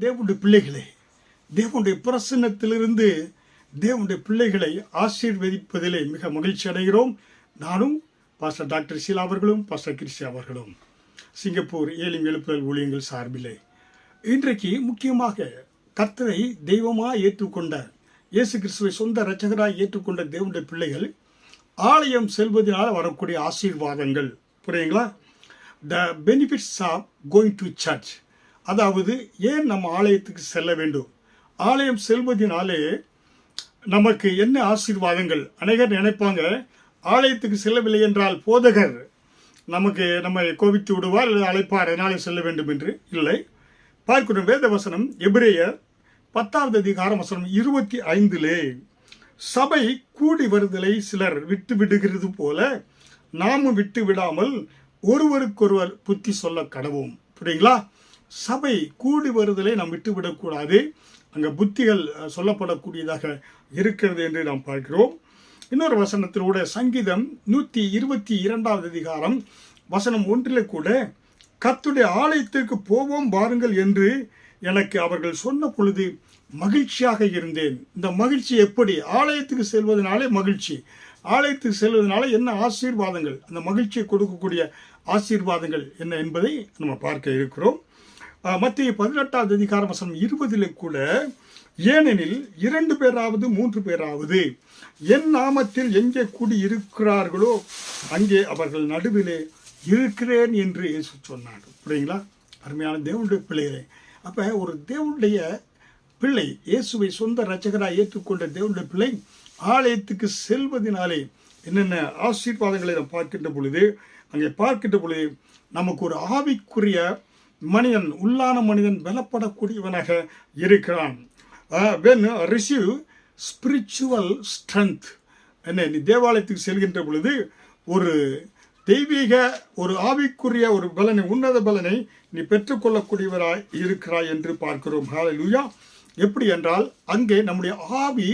தேவனுடைய பிள்ளைகளே தேவனுடைய பிரசன்னத்திலிருந்து தேவனுடைய பிள்ளைகளை ஆசீர்வதிப்பதிலே மிக மகிழ்ச்சி அடைகிறோம். நானும் பாஸ்டர் டாக்டர் ஷீலா அவர்களும் பாஸ்டர் கிறிஸ்டி அவர்களும். சிங்கப்பூர் ஏழும் எழுப்புதல் ஊழியங்கள் சார்பிலே. இன்றைக்கு முக்கியமாக கர்த்தரை தெய்வமாக ஏற்றுக்கொண்ட இயேசு கிறிஸ்துவை சொந்த ரச்சகராக ஏற்றுக்கொண்ட தேவனுடைய பிள்ளைகள் ஆலயம் செல்வதனால் வரக்கூடிய ஆசீர்வாதங்கள். புரியுங்களா the benefits of going to church அதாவது ஏன் நம்ம ஆலயத்துக்கு செல்ல வேண்டும்? ஆலயம் செல்வதனாலே நமக்கு என்ன ஆசீர்வாதங்கள்? அநேகர் நினைப்பாங்க ஆலயத்துக்கு செல்லவில்லை என்றால் போதகர் நமக்கு நம்மை கோபித்து விடுவார் அல்லது அழைப்பார் அதனாலே செல்ல வேண்டும் என்று. இல்லை. பார்க்கிறோம் வேத வசனம் எபிரேயர் பத்தாவது அதிகாரம் வசனம் இருபத்தி ஐந்திலே சபை கூடி வருதலை சிலர் விட்டு விடுகிறது போல நாமும் விட்டு விடாமல் ஒருவருக்கொருவர் புத்தி சொல்ல கடவோம். புரியுங்களா சபை கூடி வருதலை நாம் விட்டுவிடக்கூடாது. அங்கே புத்திகள் சொல்லப்படக்கூடியதாக இருக்கிறது என்று நாம் பார்க்கிறோம். இன்னொரு வசனத்திலூட சங்கீதம் நூற்றி இருபத்தி இரண்டாவது அதிகாரம் வசனம் ஒன்றில் கூட கத்துடைய ஆலயத்திற்கு போவோம் பாருங்கள் என்று எனக்கு அவர்கள் சொன்ன பொழுது மகிழ்ச்சியாக இருந்தேன். இந்த மகிழ்ச்சி எப்படி? ஆலயத்துக்கு செல்வதனாலே மகிழ்ச்சி. ஆலயத்துக்கு செல்வதனால என்ன ஆசீர்வாதங்கள்? அந்த மகிழ்ச்சியை கொடுக்கக்கூடிய ஆசீர்வாதங்கள் என்ன என்பதை நம்ம பார்க்க இருக்கிறோம். மத்திய பதினெட்டாவது அதிகார வசனம் இருபதிலே கூட ஏனெனில் இரண்டு பேராவது மூன்று பேராவது என் நாமத்தில் எங்கே கூடி இருக்கிறார்களோ அங்கே அவர்கள் நடுவிலே இருக்கிறேன் என்று இயேசு சொன்னார். புரியுங்களா அருமையான தேவனுடைய பிள்ளைகளே அப்போ ஒரு தேவனுடைய பிள்ளை இயேசுவை சொந்த ரச்சகராக ஏற்றுக்கொண்ட தேவனுடைய பிள்ளை ஆலயத்துக்கு செல்வதனாலே என்னென்ன ஆசீர்வாதங்களை நாம் பார்க்கின்ற பொழுது அங்கே பார்க்கின்ற பொழுது நமக்கு ஒரு ஆவிக்குரிய மனிதன் உள்ளான மனிதன் பலப்படக்கூடியவனாக இருக்கிறான். வென் ரிசீவ் ஸ்பிரிச்சுவல் ஸ்ட்ரென்த் என்ன நீ தேவாலயத்துக்கு செல்கின்ற பொழுது ஒரு தெய்வீக ஒரு ஆவிக்குரிய ஒரு பலனை உன்னத பலனை நீ பெற்றுக்கொள்ளக்கூடியவராய் இருக்கிறாய் என்று பார்க்கிறோம். ஹாலலூயா எப்படி என்றால் அங்கே நம்முடைய ஆவி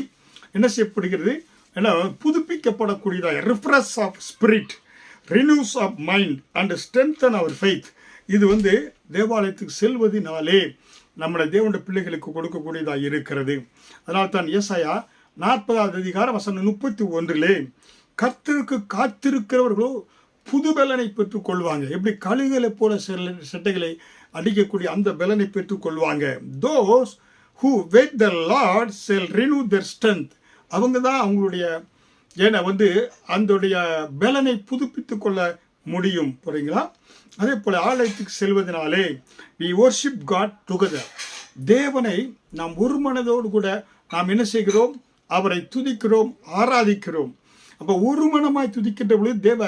என்ன செய்யப்படுகிறது? என்ன புதுப்பிக்கப்படக்கூடியதாக refresh of spirit renews of mind and strengthen our faith இது வந்து தேவாலயத்துக்கு செல்வதினாலே நம்முடைய தேவனுடைய பிள்ளைகளுக்கு கொடுக்கக்கூடியதாக இருக்கிறது. அதனால் தான் ஏசாயா நாற்பதாவது அதிகாரம் வசனம் முப்பத்தி ஒன்றிலே கர்த்தருக்கு காத்திருக்கிறவர்களோ புது பலனை பெற்றுக் கொள்வாங்க. எப்படி கழுகளை போல செல் செட்டைகளை அடிக்கக்கூடிய அந்த பலனை பெற்றுக் கொள்வாங்க. Those who wait the Lord shall renew their strength அவங்க தான் அவங்களுடைய ஏன்னா வந்து அந்தோடைய பலனை புதுப்பித்து கொள்ள முடியும். புரியுங்களா? அதே போல் ஆலயத்துக்கு செல்வதனாலே வி worship காட் டுகெதர் தேவனை நாம் ஒரு மனதோடு கூட நாம் என்ன செய்கிறோம்? அவரை துதிக்கிறோம் ஆராதிக்கிறோம். அப்போ ஒரு மனமாய் துதிக்கின்ற பொழுது தேவ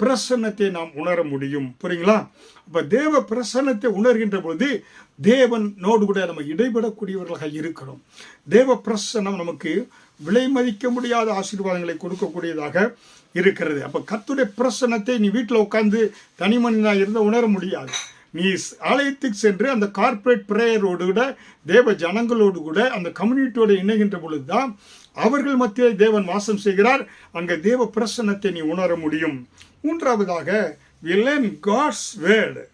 பிரசன்னத்தை நாம் உணர முடியும். புரியுங்களா? அப்போ தேவ பிரசன்னத்தை உணர்கின்ற பொழுது தேவனோடு கூட நம்ம இடைபடக்கூடியவர்களாக இருக்கிறோம். தேவ பிரசன்னம் நமக்கு விலை மதிக்க முடியாத ஆசீர்வாதங்களை கொடுக்கக்கூடியதாக இருக்கிறது. அப்போ கத்துடைய பிரசன்னத்தை நீ வீட்டில் உட்காந்து தனி மனிதனாக இருந்த உணர முடியாது. நீ ஆலயத்துக்கு சென்று அந்த கார்ப்பரேட் பிரேயரோடு கூட தேவ ஜனங்களோடு கூட அந்த கம்யூனிட்டியோடு இணைகின்ற பொழுது தான் அவர்கள் மத்தியில் தேவன் வாசம் செய்கிறார். அங்கே தேவ பிரசன்னத்தை நீ உணர முடியும். மூன்றாவதாக வி லேர்ன் காட்ஸ் வேர்டு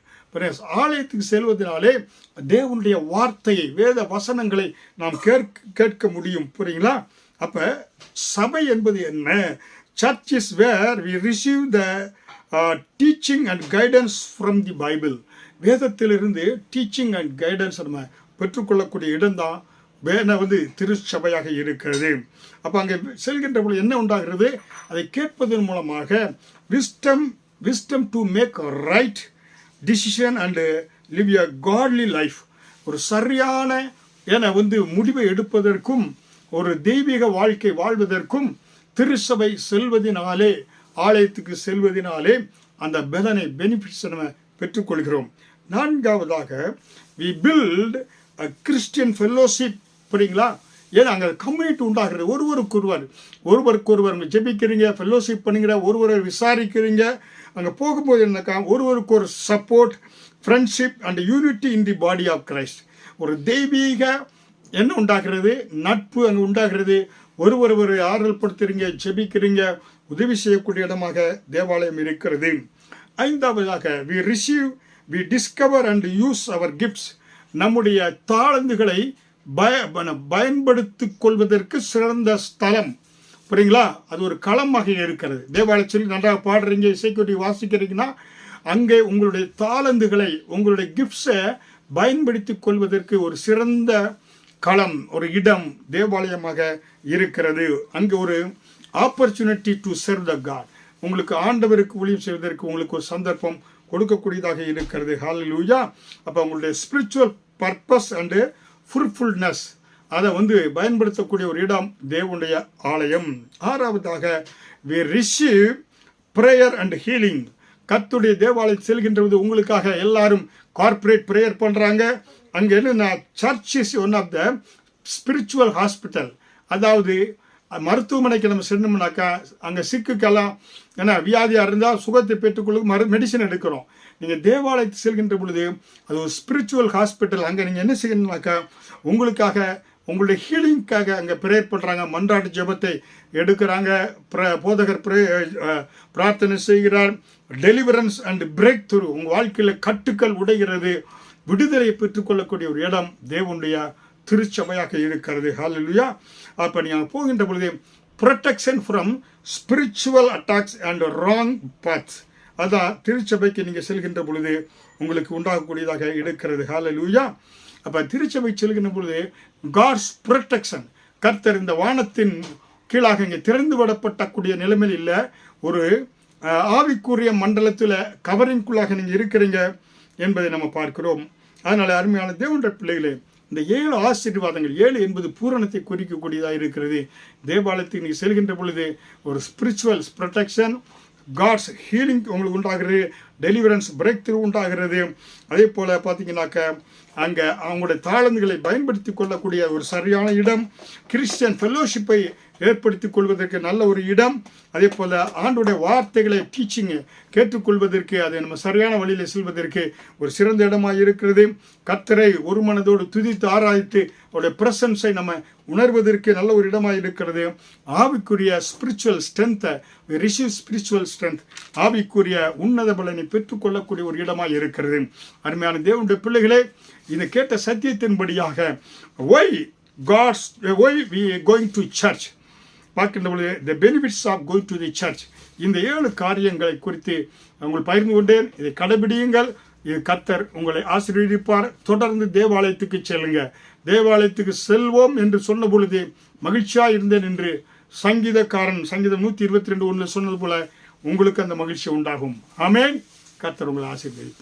ஆலயத்துக்கு செல்வதனாலே தேவனுடைய வார்த்தையை வேத வசனங்களை நாம் கேட்க கேட்க முடியும். புரியுங்களா? அப்போ சபை என்பது என்ன? Church is where we receive the teaching and guidance from the Bible வேதத்திலிருந்து டீச்சிங் அண்ட் கைடன்ஸ் நம்ம பெற்றுக்கொள்ளக்கூடிய இடம்தான் வேண வந்து திருச்சபையாக இருக்கிறது. அப்போ அங்கே செல்கின்ற பொழுது என்ன உண்டாகிறது? அதை கேட்பதன் மூலமாக wisdom wisdom to make right decision and live a godly life ஒரு சரியான ஏன்னா வந்து முடிவை எடுப்பதற்கும் ஒரு தெய்வீக வாழ்க்கை வாழ்வதற்கும் திருச்சபை செல்வதினாலே ஆலயத்துக்கு செல்வதினாலே அந்த பலனை பெனிஃபிட்ஸ் நம்ம பெற்றுக்கொள்கிறோம். நான்காவதாக we build a Christian fellowship புரியுங்களா? ஏன்னா அங்கே கம்யூனிட்டி உண்டாகிறது. ஒருவருக்கு ஒருவர் ஒருவருக்கு ஒருவர் ஜெபிக்கிறீங்க ஃபெல்லோஷிப் பண்ணுங்கிற ஒருவரை விசாரிக்கிறீங்க அங்கே போகும்போது என்னக்கா ஒருவருக்கு ஒரு support friendship and unity in the body of Christ ஒரு தெய்வீக என்ன உண்டாகிறது? நட்பு அங்கே உண்டாகிறது. ஒருவர் ஒரு ஆறுதல் படுத்துறீங்க ஜெபிக்கிறீங்க உதவி செய்யக்கூடிய இடமாக தேவாலயம் இருக்கிறது. ஐந்தாவதாக we receive we discover and use our gifts நம்முடைய தாளந்துகளை பய பயன்படுத்தி பயன்படுத்திக் கொள்வதற்கு சிறந்த ஸ்தலம். புரியுங்களா? அது ஒரு களமாக இருக்கிறது. தேவாலயத்தில் நன்றாக பாடுறீங்க இசைக்கொட்டி வாசிக்கிறீங்கன்னா அங்கே உங்களுடைய தாளந்துகளை உங்களுடைய கிஃப்ட்ஸை பயன்படுத்தி கொள்வதற்கு ஒரு சிறந்த களம் ஒரு இடம் தேவாலயமாக இருக்கிறது. அங்கே ஒரு opportunity to serve the God உங்களுக்கு ஆண்டவருக்கு ஊழியம் செய்வதற்கு உங்களுக்கு ஒரு சந்தர்ப்பம் கொடுக்கக்கூடியதாக இருக்கிறது. ஹalleluya அப்போ உங்களுடைய ஸ்பிரிச்சுவல் பர்பஸ் அண்டு ஃபுல்ஃபுல்னஸ் அதை வந்து பயன்படுத்தக்கூடிய ஒரு இடம் தேவனுடைய ஆலயம். ஆறாவதாக we receive prayer and healing கத்துடைய தேவாலயம் செல்கின்ற போது உங்களுக்காக எல்லாரும் கார்ப்பரேட் ப்ரேயர் பண்ணுறாங்க அங்கே என்ன church is one of the spiritual hospital அதாவது மருத்துவமனைக்கு நம்ம சென்னோம்னாக்கா அங்கே சிக்குக்கெல்லாம் ஏன்னா வியாதியாக இருந்தால் சுகத்தை பெற்றுக்கொள்ள மரு மெடிசன் எடுக்கிறோம். நீங்கள் தேவாலயத்துக்கு செல்கின்ற பொழுது அது ஒரு ஸ்பிரிச்சுவல் ஹாஸ்பிட்டல் அங்கே நீங்கள் என்ன செய்யணும்னாக்கா உங்களுக்காக உங்களுடைய ஹீலிங்க்காக அங்கே ப்ரேயர் பண்ணுறாங்க மன்றாட்டு ஜெபத்தை எடுக்கிறாங்க. ப்ர போதகர் ப்ரே பிரார்த்தனை செய்கிறார். டெலிவரன்ஸ் அண்ட் பிரேக் த்ரூ உங்கள் வாழ்க்கையில் கட்டுக்கள் உடைகிறது. விடுதலையை பெற்றுக்கொள்ளக்கூடிய ஒரு இடம் தேவனுடைய திருச்சபையாக இருக்கிறது. ஹalleluya அப்போ நீங்கள் போகின்ற பொழுது protection from spiritual attacks and wrong paths அதான் திருச்சபைக்கு நீங்கள் செல்கின்ற பொழுது உங்களுக்கு உண்டாகக்கூடியதாக இருக்கிறது. லூயா அப்போ திருச்சபை செல்கின்ற பொழுது காட்ஸ் ப்ரொடெக்ஷன் கர்த்தர் இந்த வானத்தின் கீழாக இங்கே திறந்து விடப்பட்டக்கூடிய நிலைமையில் இல்லை. ஒரு ஆவிக்குரிய மண்டலத்தில் கவரிங்குள்ளாக நீங்கள் இருக்கிறீங்க என்பதை நம்ம பார்க்கிறோம். அதனால் அருமையான தேவன்ற பிள்ளைகளே இந்த ஏழு ஆசீர்வாதங்கள் ஏழு என்பது பூரணத்தை குறிக்கக்கூடியதாக இருக்கிறது. தேவாலயத்துக்கு நீங்கள் செல்கின்ற பொழுது ஒரு ஸ்பிரிச்சுவல் ப்ரொடெக்ஷன் காட்ஸ் ஹீலிங் உங்களுக்கு உண்டாகிறது டெலிவரன்ஸ் பிரேக் த்ரூ உண்டாகிறது. அதே போல் பார்த்தீங்கன்னாக்க அங்கே அவங்களுடைய தாளந்துகளை பயன்படுத்தி கொள்ளக்கூடிய ஒரு சரியான இடம் கிறிஸ்டியன் ஃபெல்லோஷிப்பை ஏற்படுத்திக் கொள்வதற்கு நல்ல ஒரு இடம். அதே போல் ஆண்டுடைய வார்த்தைகளை டீச்சிங்கு கேட்டுக்கொள்வதற்கு அதை நம்ம சரியான வழியில் செல்வதற்கு ஒரு சிறந்த இடமாக இருக்கிறது. கத்தரை ஒரு மனதோடு துதித்து ஆராய்த்து அவருடைய பிரசன்ஸை நம்ம உணர்வதற்கு நல்ல ஒரு இடமாக இருக்கிறது. ஆவிக்குரிய ஸ்பிரிச்சுவல் ஸ்ட்ரென்த்தை ரிசீவ் ஸ்பிரிச்சுவல் ஸ்ட்ரென்த் ஆவிக்குரிய உன்னத பலனை பெற்றுக்கொள்ளக்கூடிய ஒரு இடமாக இருக்கிறது. அருமையான தேவனுடைய பிள்ளைகளே இந்த கேட்ட சத்தியத்தின்படியாக why God's why we going to church பார்க்கின்ற பொழுது the benefits of going to the church இந்த ஏழு காரியங்களை குறித்து உங்கள் பகிர்ந்து கொண்டேன். இதை கடைபிடியுங்கள். இது கர்த்தர் உங்களை ஆசீர்வதிப்பார். தொடர்ந்து தேவாலயத்துக்கு செல்லுங்க. தேவாலயத்துக்கு செல்வோம் என்று சொன்ன பொழுது மகிழ்ச்சியாக இருந்தேன் என்று சங்கீதக்காரன் சங்கீதம் நூற்றி இருபத்தி ரெண்டு ஒன்று சொன்னது போல உங்களுக்கு அந்த மகிழ்ச்சி உண்டாகும். ஆமேன். கத்தர் உங்களை ஆசீர்வதிப்பார்.